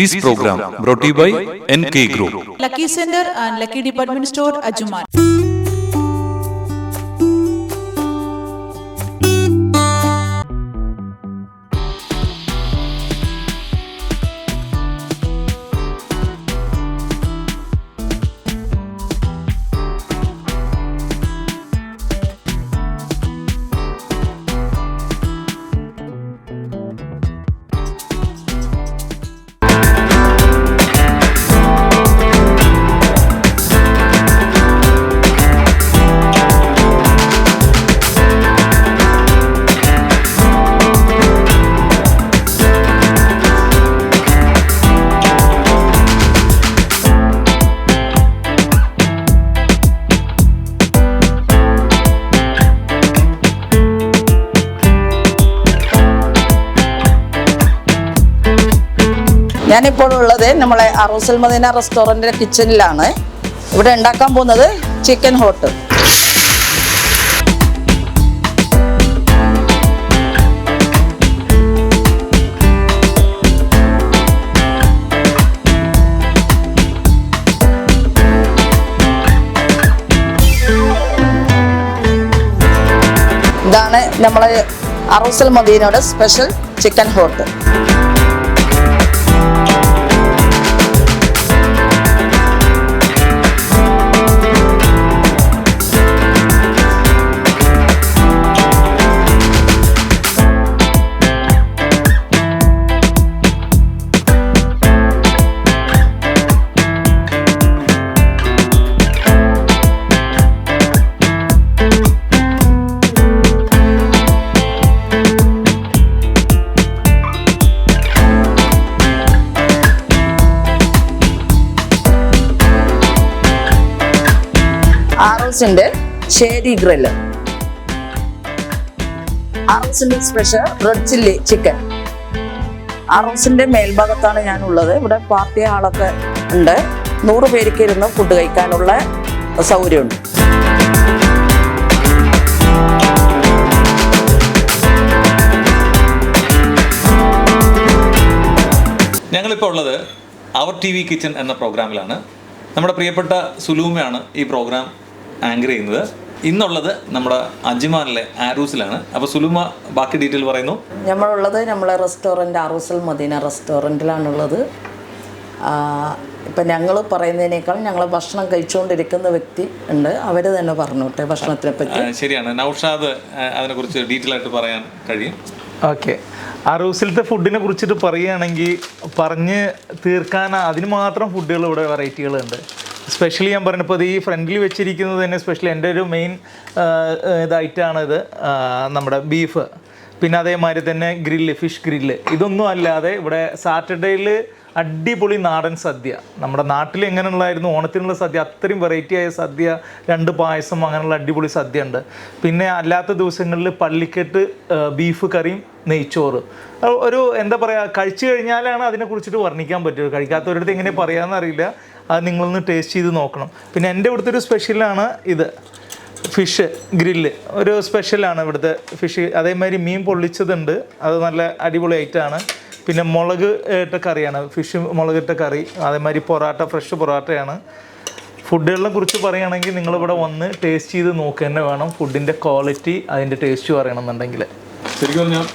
This program brought to you by NK Group. Lucky Center and Lucky Department Store, Ajuman. ഞാനിപ്പോൾ ഉള്ളത് നമ്മളെ അറൂസൽ Medina റെസ്റ്റോറന്റിന്റെ കിച്ചണിലാണ്. ഇവിടെ ഉണ്ടാക്കാൻ പോകുന്നത് ചിക്കൻ ഹോട്ട്. ഇതാണ് നമ്മളെ അറൂസൽ മദീനയുടെ സ്പെഷ്യൽ ചിക്കൻ ഹോട്ട്. ആറോസിന്റെ ഷേരി ഗ്രില്ല് ആറോസിന്റെ സ്പെഷ്യൽ റെഡ് ചില്ലി ചിക്കൻ ആറോസിന്റെ മേൽഭാഗത്താണ് ഞാൻ ഉള്ളത് ഇവിടെ പാർട്ടി ആളൊക്കെ ഉണ്ട്. നൂറ് പേർക്ക് ഇരുന്ന് ഫുഡ് കഴിക്കാനുള്ള സൗകര്യമുണ്ട്. ഞങ്ങളിപ്പോൾ ഉള്ളത് അവർ ടി വി കിച്ചൺ എന്ന പ്രോഗ്രാമിലാണ് നമ്മുടെ പ്രിയപ്പെട്ട സുലൂമയാണ് ഈ പ്രോഗ്രാം ആങ്കർ ചെയ്യുന്നത്. ഇന്നുള്ളത് നമ്മുടെ അജ്മാനിലെ ആരൂസിലാണ്. അപ്പോൾ സുലുമ ബാക്കി ഡീറ്റെയിൽ പറയുന്നു. നമ്മളുള്ളത് നമ്മളെ റെസ്റ്റോറന്റ് ആറൂസൽ മദീന റെസ്റ്റോറന്റിലാണുള്ളത് ഇപ്പം ഞങ്ങൾ പറയുന്നതിനേക്കാൾ ഞങ്ങൾ ഭക്ഷണം കഴിച്ചുകൊണ്ടിരിക്കുന്ന വ്യക്തി ഉണ്ട്. അവർ തന്നെ പറഞ്ഞോട്ടെ ഭക്ഷണത്തിനെ പറ്റി. ശരിയാണ്. നൗഷാദ് അതിനെക്കുറിച്ച് ഡീറ്റെയിൽ ആയിട്ട് പറയാൻ കഴിയും. ഓക്കെ. അറൂസിലത്തെ ഫുഡിനെ കുറിച്ചിട്ട് പറയുകയാണെങ്കിൽ പറഞ്ഞ് തീർക്കാൻ അതിന് മാത്രം ഫുഡുകൾ ഇവിടെ വെറൈറ്റികളുണ്ട് സ്പെഷ്യലി ഞാൻ പറഞ്ഞപ്പോൾ ഈ ഫ്രണ്ടിൽ വെച്ചിരിക്കുന്നത് തന്നെ സ്പെഷ്യലി എന്റെ ഒരു മെയിൻ ഇതായിട്ടാണ് ഇത്. നമ്മുടെ ബീഫ് പിന്നെ അതേമാതിരി തന്നെ ഗ്രില്ല് ഫിഷ് ഗ്രില്ല് ഇതൊന്നും അല്ലാതെ ഇവിടെ സാറ്റർഡേയിൽ അടിപൊളി നാടൻ സദ്യ. നമ്മുടെ നാട്ടിൽ എങ്ങനെയുള്ളായിരുന്നു ഓണത്തിനുള്ള സദ്യ അത്രയും വെറൈറ്റി ആയ സദ്യ രണ്ട് പായസം അങ്ങനെയുള്ള അടിപൊളി സദ്യ ഉണ്ട് പിന്നെ അല്ലാത്ത ദിവസങ്ങളിൽ പള്ളിക്കെട്ട് ബീഫ് കറിയും നെയ്ച്ചോറ്. ഒരു എന്താ പറയുക കഴിച്ചു കഴിഞ്ഞാലാണ് അതിനെക്കുറിച്ചിട്ട് വർണിക്കാൻ പറ്റുള്ളൂ. കഴിക്കാത്തവരടുത്ത് എങ്ങനെ പറയാമെന്ന് അറിയില്ല. അത് നിങ്ങളൊന്ന് ടേസ്റ്റ് ചെയ്ത് നോക്കണം. പിന്നെ എന്റെ ഇവിടുത്തെ ഒരു സ്പെഷ്യലാണ് ഇത്. ഫിഷ് ഗ്രില്ല് ഒരു സ്പെഷ്യലാണ് ഇവിടുത്തെ ഫിഷ് അതേമാതിരി മീൻ പൊള്ളിച്ചതുണ്ട്. അത് നല്ല അടിപൊളി ഐറ്റമാണ് പിന്നെ മുളക് ഇട്ട കറിയാണ്. ഫിഷ് മുളക് ഇട്ട കറി. അതേമാതിരി പൊറാട്ട ഫ്രഷ് പൊറാട്ടയാണ്. ഫുഡുകളെ കുറിച്ച് പറയുകയാണെങ്കിൽ നിങ്ങളിവിടെ വന്ന് ടേസ്റ്റ് ചെയ്ത് നോക്കുക തന്നെ വേണം. ഫുഡിന്റെ ക്വാളിറ്റി അതിന്റെ ടേസ്റ്റ് പറയണമെന്നുണ്ടെങ്കിൽ ശരിക്കും പറഞ്ഞാൽ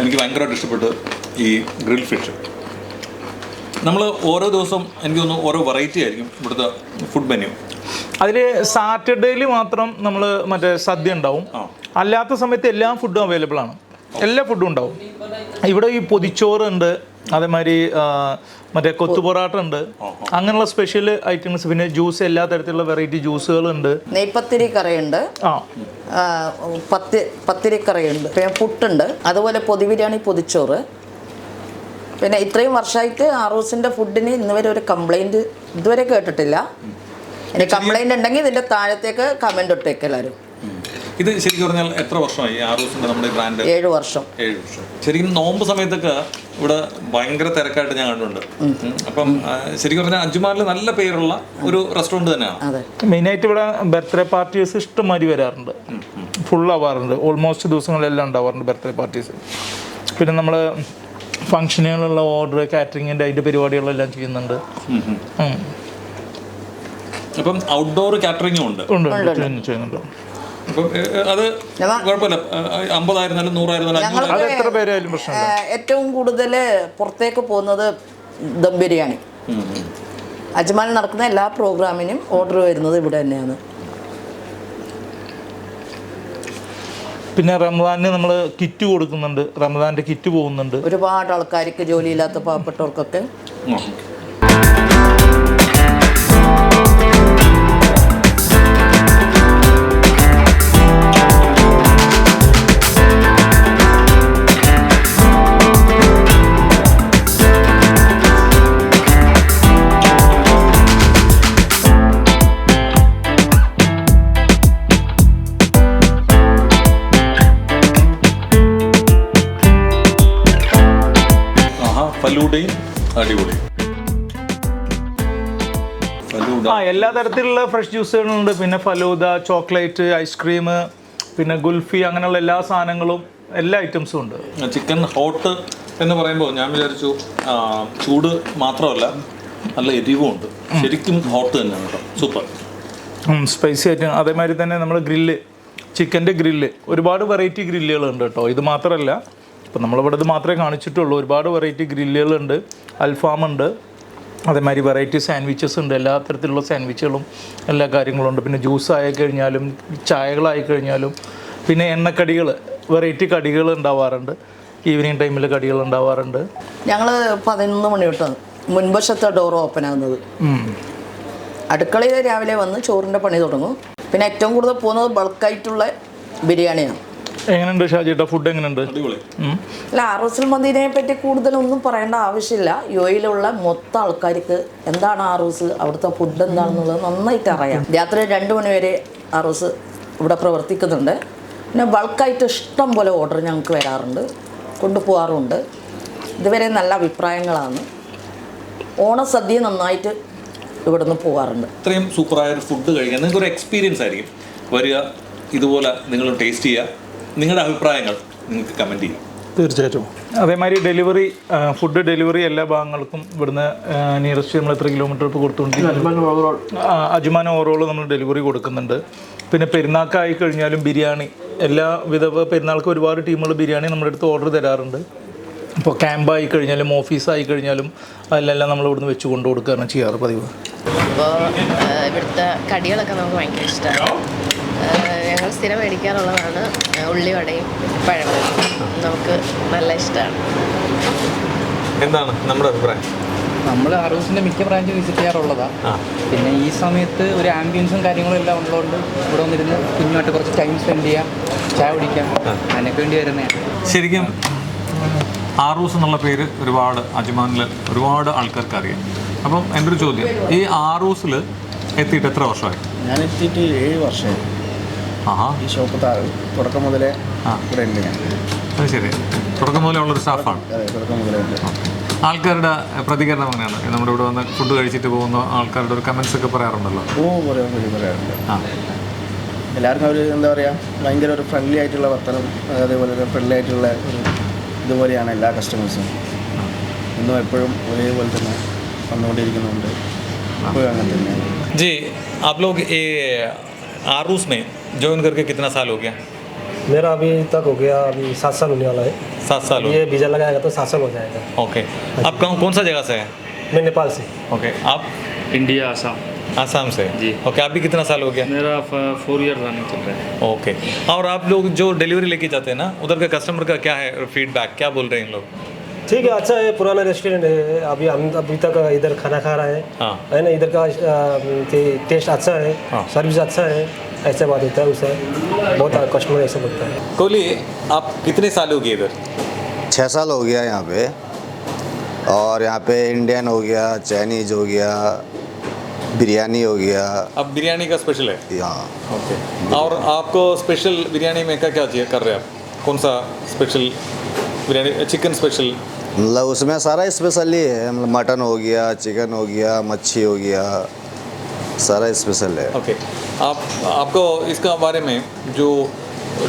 എനിക്ക് ഭയങ്കരമായിട്ട് ഇഷ്ടപ്പെട്ടു ഈ ഗ്രിൽ ഫിഷ് നമ്മൾ ഓരോ ദിവസം എനിക്ക് തോന്നുന്നു ഓരോ വെറൈറ്റി ആയിരിക്കും ഇവിടുത്തെ ഫുഡ് മെനു അതിൽ സാറ്റർഡേയിൽ മാത്രം നമ്മൾ മറ്റേ സദ്യ ഉണ്ടാവും. അല്ലാത്ത സമയത്ത് എല്ലാ ഫുഡും അവൈലബിൾ ആണ്. എല്ലാ ഫുഡും ഉണ്ടാവും. ഇവിടെ ഈ പൊതിച്ചോറ് ഉണ്ട് അതേമാതിരി മറ്റേ കൊത്തു പൊറാട്ട ഉണ്ട്. അങ്ങനെയുള്ള സ്പെഷ്യൽ ഐറ്റംസ് പിന്നെ ജ്യൂസ് എല്ലാ തരത്തിലുള്ള വെറൈറ്റി ജ്യൂസുകളുണ്ട് നെയ്പത്തിരി കറിയുണ്ട്. ആ. പത്തി പത്തിരി കറിയുണ്ട്. പിന്നെ പുട്ടുണ്ട്. അതുപോലെ പൊതി ബിരിയാണി പൊതിച്ചോറ്. പിന്നെ ഇത്രയും വർഷമായിട്ട് ആറൂസിന്റെ ഫുഡിന് ഇന്നുവരെ ഒരു കംപ്ലൈന്റ് ഇതുവരെ കേട്ടിട്ടില്ല. ഇനി കംപ്ലൈന്റ് ഉണ്ടെങ്കിൽ ഇതിന്റെ താഴത്തേക്ക് കമന്റ് ഇട്ടേക്ക് എല്ലാവരും. ഇത് ശരിക്കും പറഞ്ഞാൽ എത്ര വർഷമായി? ആറൂസിന്റെ നമ്മുടെ ബ്രാൻഡ് ഏഴ് വർഷം. ഏഴ് വർഷം. ശരിക്കും നോമ്പ് സമയത്തൊക്കെ ഇവിടെ ഭയങ്കര തിരക്കായിട്ട് ഞാൻ കണ്ടിട്ടുണ്ട്. അപ്പം ശരിക്കും പറഞ്ഞാൽ അഞ്ചുമാലിൽ നല്ല പേരുള്ള ഒരു റെസ്റ്റോറന്റ് തന്നെയാണ്? അതെ. മെയിനായിട്ട് ഇവിടെ ബർത്ത്ഡേ പാർട്ടീസ് ഇഷ്ടംമാതിരി വരാറുണ്ട്. ഫുൾ ആവാറുണ്ട്. ഓൾമോസ്റ്റ് ദിവസങ്ങളിലെല്ലാം ഉണ്ടാവാറുണ്ട് ബർത്ത്ഡേ പാർട്ടീസ് പിന്നെ നമ്മൾ ഫങ്ഷനുകളുള്ള ഓർഡർ കാറ്ററിങ്ങിന്റെ അതിന്റെ പരിപാടികളെല്ലാം ചെയ്യുന്നുണ്ട്. അപ്പം ഔട്ട്ഡോർ കാറ്ററിങ്ങും ഉണ്ട്. ഉണ്ട് ഉണ്ട്, ചെയ്യുന്നുണ്ട്. അപ്പം അത് കുഴപ്പമില്ല. അമ്പതായിരുന്നാലും നൂറായിരുന്നാലും എത്ര പേരായാലും ഏറ്റവും കൂടുതൽ പുറത്തേക്ക് പോകുന്നത് ദം ബിരിയാണി. അജ്മാനിൽ നടക്കുന്ന എല്ലാ പ്രോഗ്രാമിനും ഓർഡർ വരുന്നത് ഇവിടെ തന്നെയാണ്. പിന്നെ റമദാനിന് നമ്മൾ കിറ്റ് കൊടുക്കുന്നുണ്ട്. റമദാന്റെ കിറ്റ് പോകുന്നുണ്ട്. ഒരുപാട് ആൾക്കാർക്ക് ജോലിയില്ലാത്ത പാവപ്പെട്ടവർക്കൊക്കെ. ഫലൂഡയും അടിപൊളി. ആ എല്ലാ തരത്തിലുള്ള ഫ്രഷ് ജ്യൂസുകളുണ്ട് പിന്നെ ഫലൂദ ചോക്ലേറ്റ് ഐസ്ക്രീം പിന്നെ ഗുൽഫി അങ്ങനെയുള്ള എല്ലാ സാധനങ്ങളും എല്ലാ ഐറ്റംസും ഉണ്ട്. ചിക്കൻ ഹോട്ട് എന്ന് പറയുമ്പോൾ ഞാൻ വിചാരിച്ചു ചൂട് മാത്രമല്ല നല്ല എരിവും ഉണ്ട്. ശരിക്കും ഹോട്ട് തന്നെയാണ് കേട്ടോ. സൂപ്പർ സ്പൈസി ആയിട്ട് അതേമാതിരി തന്നെ നമ്മൾ ഗ്രില്ല് ചിക്കന്റെ ഗ്രില്ല് ഒരുപാട് വെറൈറ്റി ഗ്രില്ലുകളുണ്ട് കേട്ടോ. ഇത് മാത്രമല്ല ഇപ്പം നമ്മളിവിടെ ഇത് മാത്രമേ കാണിച്ചിട്ടുള്ളൂ. ഒരുപാട് വെറൈറ്റി ഗ്രില്ലുകളുണ്ട് അൽഫാം ഉണ്ട് അതേമാതിരി വെറൈറ്റി സാൻഡ്വിച്ചസ് ഉണ്ട്. എല്ലാ തരത്തിലുള്ള സാൻഡ്വിച്ചുകളും എല്ലാ കാര്യങ്ങളും ഉണ്ട്. പിന്നെ ജ്യൂസ് ആയി കഴിഞ്ഞാലും ചായകളായി കഴിഞ്ഞാലും പിന്നെ എണ്ണക്കടികൾ വെറൈറ്റി കടികൾ ഉണ്ടാവാറുണ്ട്. ഈവനിങ് ടൈമിൽ കടികൾ ഉണ്ടാവാറുണ്ട്. ഞങ്ങൾ പതിനൊന്ന് മണി തൊട്ടാണ്. മുൻവശത്തെ ഡോർ ഓപ്പൺ ആകുന്നത് അടുക്കളയിൽ രാവിലെ വന്ന് ചോറിന്റെ പണി തുടങ്ങും. പിന്നെ ഏറ്റവും കൂടുതൽ പോകുന്നത് ബൾക്കായിട്ടുള്ള ബിരിയാണിയാണ്. എങ്ങനെയുണ്ട് ഷാജിയുടെ ഫുഡ് എങ്ങനെയുണ്ട്? അടിപൊളി. അല്ല ആറൂസിൽ മന്തിനെ പറ്റി കൂടുതലൊന്നും പറയേണ്ട ആവശ്യമില്ല. യോയിലുള്ള മൊത്തം ആൾക്കാർക്ക് എന്താണ് ആറൂസ് അവിടുത്തെ ഫുഡ് എന്താണെന്നുള്ളത് നന്നായിട്ട് അറിയാം. രാത്രി രണ്ട് മണി വരെ ആറൂസ് ഇവിടെ പ്രവർത്തിക്കുന്നുണ്ട്. പിന്നെ ബൾക്കായിട്ട് ഇഷ്ടം പോലെ ഓർഡർ ഞങ്ങൾക്ക് വരാറുണ്ട്. കൊണ്ടുപോകാറുണ്ട് ഇതുവരെ നല്ല അഭിപ്രായങ്ങളാണ്. ഓണസദ്യ നന്നായിട്ട് ഇവിടുന്ന് പോകാറുണ്ട്. ഇത്രയും സൂപ്പറായ ഒരു ഫുഡ് കഴിക്കാൻ നിങ്ങൾക്ക് ഒരു എക്സ്പീരിയൻസ് ആയിരിക്കും. വരിക ഇതുപോലെ നിങ്ങൾ ടേസ്റ്റ് ചെയ്യുക. നിങ്ങളുടെ അഭിപ്രായങ്ങൾ നിങ്ങൾക്ക് കമന്റ് ചെയ്യും. തീർച്ചയായിട്ടും. അതേമാതിരി ഡെലിവറി ഫുഡ് ഡെലിവറി എല്ലാ ഭാഗങ്ങൾക്കും ഇവിടുന്ന് നിയറസ്റ്റ് നമ്മൾ എത്ര കിലോമീറ്റർ ഇപ്പോൾ കൊടുത്തുകൊണ്ട് അജുമാൻ ഓവറോൾ നമ്മൾ ഡെലിവറി കൊടുക്കുന്നുണ്ട്. പിന്നെ പെരുന്നാക്കായി കഴിഞ്ഞാലും ബിരിയാണി എല്ലാ വിധ പെരുന്നാൾക്ക് ഒരുപാട് ടീമുകൾ ബിരിയാണി നമ്മുടെ അടുത്ത് ഓർഡർ തരാറുണ്ട്. ഇപ്പോൾ ക്യാമ്പായി കഴിഞ്ഞാലും ഓഫീസായി കഴിഞ്ഞാലും അതിലെല്ലാം നമ്മൾ ഇവിടുന്ന് വെച്ച് കൊണ്ടു കൊടുക്കുകയാണ് ചെയ്യാറ് പതിവ്. അപ്പോൾ ഇവിടുത്തെ കടികളൊക്കെ നമുക്ക് ഭയങ്കര ഇഷ്ടമാണ് ഞങ്ങൾ സ്ഥിരം മേടിക്കാറുള്ളതാണ് ഉള്ളിവടയും പഴംപൊരിയും നമുക്ക് നല്ല ഇഷ്ടമാണ്. എന്താണ് നമ്മുടെ അഭിപ്രായം? നമ്മൾ അറൂസിന്റെ മിക്ക ബ്രാഞ്ച് വിസിറ്റ് ചെയ്യാറുള്ളതാണ് പിന്നെ ഈ സമയത്ത് ഒരു ആംബിയൻസും കാര്യങ്ങളും എല്ലാം ഉള്ളതുകൊണ്ട് ഇവിടെ വന്നിരുന്ന് കുഞ്ഞുമായിട്ട് കുറച്ച് ടൈം സ്പെൻഡ് ചെയ്യാം ചായ കുടിക്കാം അതിനൊക്കെ വേണ്ടി വരുന്നതാണ്. ശരിക്കും ആറൂസ് എന്നുള്ള പേര് ഒരുപാട് അജ്മാനിൽ ഒരുപാട് ആൾക്കാർക്ക് അറിയാം. അപ്പം എന്റെ ഒരു ചോദ്യം ഈ ആറൂസിൽ എത്തിയിട്ട് എത്ര വർഷമായി? ഞാൻ എത്തിയിട്ട് ഏഴ് വർഷമായി. ഈ ഷോപ്പ് താ തുടക്കം മുതലേ ആ. ഇവിടെ ഉണ്ട് ഞാൻ അത് ശരി തുടക്കം മുതലേ ഉള്ളൊരു സ്റ്റാഫാണ് അതെ തുടക്കം മുതലേ ഉണ്ട് ആൾക്കാരുടെ പ്രതികരണം എങ്ങനെയാണ് നമ്മുടെ ഇവിടെ വന്ന് ഫുഡ് കഴിച്ചിട്ട് പോകുന്ന ആൾക്കാരുടെ ഒരു കമൻസ് ഒക്കെ പറയാറുണ്ടല്ലോ ഓ പറയാൻ വേണ്ടി പറയാറുണ്ട് ആ എല്ലാവർക്കും അവർ എന്താ പറയുക ഭയങ്കര ഒരു ഫ്രണ്ട്ലി ആയിട്ടുള്ള വർത്തനം അതേപോലെ ഒരു ഫ്രണ്ട്ലി ആയിട്ടുള്ള ഒരു ഇതുപോലെയാണ് എല്ലാ കസ്റ്റമേഴ്സും ഇന്നും എപ്പോഴും ഒരേപോലെ തന്നെ വന്നുകൊണ്ടിരിക്കുന്നുണ്ട് എപ്പോഴും അങ്ങനെ തന്നെയാണ് जी आप लोग ये आरूस में ज्वाइन करके कितना साल हो गया? मेरा अभी तक हो गया अभी सात साल होने वाला है। सात साल हो ये वीज़ा लगाएगा तो सात साल हो जाएगा। ओके। आप कौन कौन सा जगह से है? मैं नेपाल से। ओके आप? इंडिया आसाम। आसाम से? जी। ओके आप भी कितना साल हो गया? मेरा फोर ईयर रनिंग चल रहा है। ओके। और आप लोग जो डिलीवरी लेके जाते हैं ना उधर का कस्टमर का क्या है फीडबैक क्या बोल रहे हैं इन लोग? ठीक है अच्छा है पुराना रेस्टोरेंट है। अभी हम अभी तक इधर खाना खा रहा है। हाँ। है ना इधर का टे- टेस्ट अच्छा है हाँ। सर्विस अच्छा है। ऐसा बात होता है उसे बहुत कस्टमर ऐसा बोलता है। कोहली आप कितने साल हो गए इधर? छः साल हो गया यहाँ पे। और यहाँ पे इंडियन हो गया चाइनीज़ हो गया बिरयानी हो गया। अब बिरयानी का स्पेशल है? यहाँ ओके और आपको स्पेशल बिरयानी में क्या क्या चाहिए कर रहे हैं आप? कौन सा स्पेशल बिरयानी चिकन स्पेशल मतलब उसमें सारा स्पेशल ही है। मतलब मटन हो गया चिकन हो गया मच्छी हो गया सारा स्पेशल है। ओके आप आपको इसका बारे में जो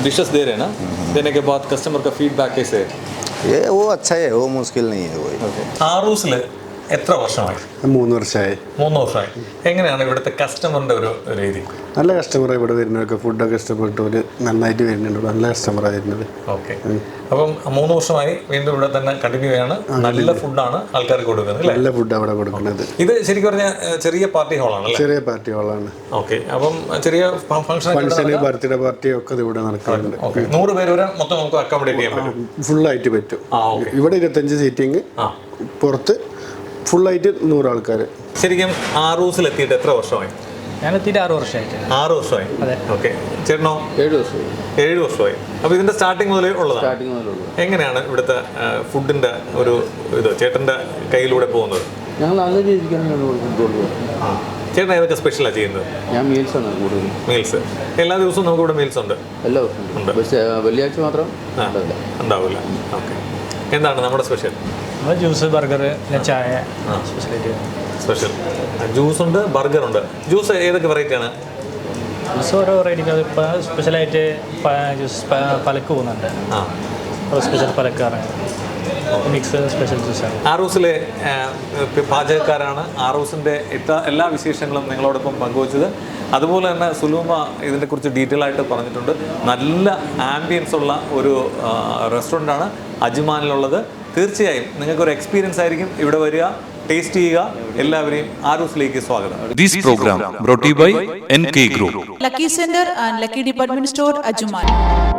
डिशेस दे रहे हैं ना देने के बाद कस्टमर का फीडबैक कैसे है ये वो अच्छा है वो मुश्किल नहीं है कोई ആറൂസിൽ എത്ര വർഷമായി മൂന്ന് വർഷമായി മൂന്ന് വർഷമായി എങ്ങനെയാണ് ഇവിടുത്തെ കസ്റ്റമറിന്റെ ഒരു രീതി നല്ല കസ്റ്റമർ ഇവിടെ വരുന്നവർക്ക് ഫുഡൊക്കെ ഇഷ്ടപ്പെട്ടു ഒരു നന്നായിട്ട് വരുന്നുണ്ട് ഇവിടെ നല്ല കസ്റ്റമറാണ് വരുന്നത് ഓക്കെ അപ്പം മൂന്ന് വർഷമായി വീണ്ടും ഇവിടെ തന്നെ കണ്ടിന്യൂ ചെയ്യാണ് നല്ല ഫുഡാണ് ആൾക്കാർക്ക് കൊടുക്കുന്നത് നല്ല ഫുഡ് അവിടെ കൊടുക്കുന്നത്. ഇത് ശരിക്കും പറഞ്ഞാൽ ചെറിയ പാർട്ടി ഹാളാണ് ചെറിയ പാർട്ടി ഹാളാണ്. ഓക്കെ. അപ്പം ചെറിയ ഫംഗ്ഷൻ ബർത്ത്ഡേ പാർട്ടി ഒക്കെ ഇവിടെ നടക്കാറുണ്ട്. നൂറ് പേര് വരെ മൊത്തം നമുക്ക് അക്കോമഡേറ്റ് ചെയ്യാൻ പറ്റും. ഫുള്ളായിട്ട് പറ്റും. ആ ഇവിടെ ഇരുപത്തഞ്ച് സീറ്റിംഗ് പുറത്ത് പുറത്ത് ഫുള്ളായിട്ട് നൂറ് ആൾക്കാർ ശരിക്കും ആറൂസിൽ എത്തിയിട്ട് എത്ര വർഷമായി? ആറ് വർഷമായിട്ട്. ആറ് വർഷമായി? അതെ. ഓക്കെ. ചേട്ടനോ? ഏഴ് ഏഴ് വർഷമായി. അപ്പോൾ ഇതിന്റെ സ്റ്റാർട്ടിങ് മുതലേ ഉള്ളതാണ്. സ്റ്റാർട്ടിങ് എങ്ങനെയാണ് ഇവിടുത്തെ ഫുഡിന്റെ ഒരു ഇത് ചേട്ടന്റെ കയ്യിലൂടെ പോകുന്നത്? ഞങ്ങൾ നല്ല രീതിക്കാണ് ഞങ്ങൾ ഫുഡ് കൊടുക്കുക ചേട്ടൻ ഏതൊക്കെ സ്പെഷ്യലാണ് ചെയ്യുന്നത്? ഞാൻ മീൽസാണ് കൂടുതൽ മീൽസ് എല്ലാ ദിവസവും നമുക്ക് ഇവിടെ മീൽസ് ഉണ്ട്? എല്ലാ ദിവസവും ഉണ്ട്. പക്ഷേ വെള്ളിയാഴ്ച മാത്രം ആ, ഉണ്ടാവില്ല. ഓക്കെ. എന്താണ് നമ്മുടെ സ്പെഷ്യൽ നമ്മൾ ജ്യൂസ് ബർഗർ ചായ സ്പെഷ്യലായിട്ട് സ്പെഷ്യൽ. ജ്യൂസ് ഉണ്ട് ബർഗർ ഉണ്ട് ജ്യൂസ് ഏതൊക്കെ വെറൈറ്റിയാണ്? ജ്യൂസ് ഓരോ വെറൈറ്റി ഇപ്പോൾ സ്പെഷ്യലായിട്ട് ജ്യൂസ് പലക്ക് പോകുന്നുണ്ട്. ആ. സ്പെഷ്യൽ പലക്കാണ് മിക്സ് സ്പെഷ്യൽ ജ്യൂസാണ്. ആറൂസിലെ ആ, പാചകക്കാരാണ്. ആറൂസിന്റെ എല്ലാ എല്ലാ വിശേഷങ്ങളും നിങ്ങളോടൊപ്പം പങ്കുവച്ചത്. അതുപോലെ തന്നെ സുലൂമ ഇതിനെക്കുറിച്ച് ഡീറ്റെയിൽ ആയിട്ട് പറഞ്ഞിട്ടുണ്ട്. നല്ല ആംബിയൻസ് ഉള്ള ഒരു റെസ്റ്റോറന്റാണ് അജ്മാനിലുള്ളത്. തീർച്ചയായും നിങ്ങൾക്കൊരു എക്സ്പീരിയൻസ് ആയിരിക്കും ഇവിടെ വരിക. ടേസ്റ്റ് ചെയ്യുക എല്ലാവരെയും ആരോസിലേക്ക് സ്വാഗതം this programme by NK Group. Lucky and Department Store, Ajuman.